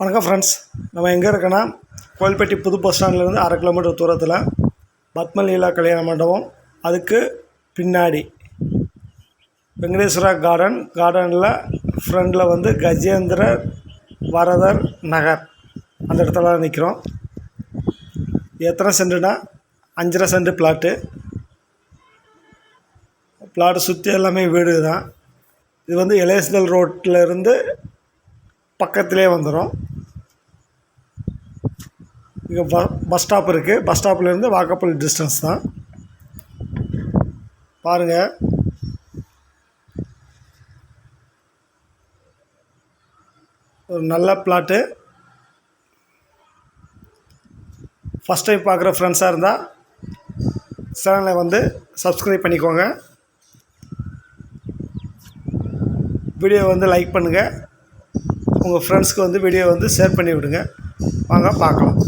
வணக்கம் ஃப்ரெண்ட்ஸ் நம்ம எங்கே இருக்கோன்னா கோயில்பட்டி புது பஸ் ஸ்டாண்ட்லேருந்து அரை கிலோமீட்டர் தூரத்தில் பத்மலீலா கல்யாண மண்டபம். அதுக்கு பின்னாடி வெங்கடேஸ்வரா கார்டன் கார்டனில் ஃப்ரண்டில் வந்து கஜேந்திர வரதர் நகர். அந்த இடத்துல நிற்கிறோம் எத்தனை சென்ட்டுனா அஞ்சரை சென்ட் பிளாட்டு பிளாட்டை சுற்றி எல்லாமே வீடு தான். இது வந்து எலேஸ்தல் ரோட்டில் இருந்து பக்கத்திலே வந்துடும் இங்கே ப பஸ் ஸ்டாப் இருக்குது பஸ் ஸ்டாப்லேருந்து வாக்கப்பள்ளி டிஸ்டன்ஸ் தான். பாருங்கள் ஒரு நல்ல பிளாட்டு ஃபஸ்ட் டைம் பார்க்குற ஃப்ரெண்ட்ஸாக இருந்தால் சேனலை வந்து சப்ஸ்கிரைப் பண்ணிக்கோங்க. வீடியோ வந்து லைக் பண்ணுங்கள் உங்கள் ஃப்ரெண்ட்ஸ்க்கு வந்து வீடியோ வந்து ஷேர் பண்ணி விடுங்க வாங்க பார்க்கலாம்.